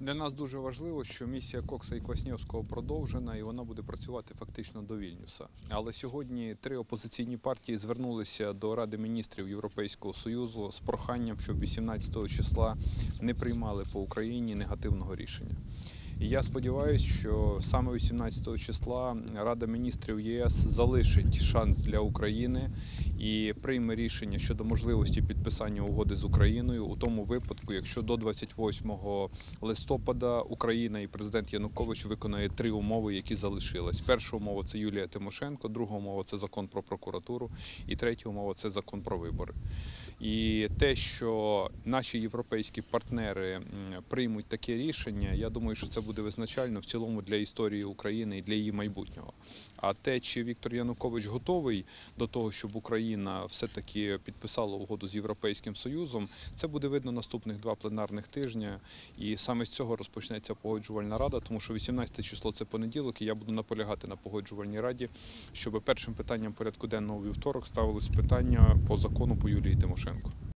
Для нас дуже важливо, що місія Кокса і Кваснєвського продовжена і вона буде працювати фактично до Вільнюса. Але сьогодні три опозиційні партії звернулися до Ради міністрів Європейського Союзу з проханням, щоб 18 числа не приймали по Україні негативного рішення. І я сподіваюся, що саме 18 числа Рада міністрів ЄС залишить шанс для України і прийме рішення щодо можливості підписання угоди з Україною у тому випадку, якщо до 28 листопада Україна і президент Янукович виконає три умови, які залишились. Перша умова це Юлія Тимошенко, друга умова це закон про прокуратуру, і третя умова це закон про вибори. І те, що наші європейські партнери приймуть таке рішення, я думаю, що це буде визначально в цілому для історії України і для її майбутнього. А те, чи Віктор Янукович готовий до того, щоб Україна все-таки підписала угоду з Європейським Союзом, це буде видно наступних два пленарних тижня. І саме з цього розпочнеться погоджувальна рада, тому що 18 число це понеділок, і я буду наполягати на погоджувальній раді, щоб першим питанням порядку денного вівторок ставилось питання по закону по Юлії Тимошенко.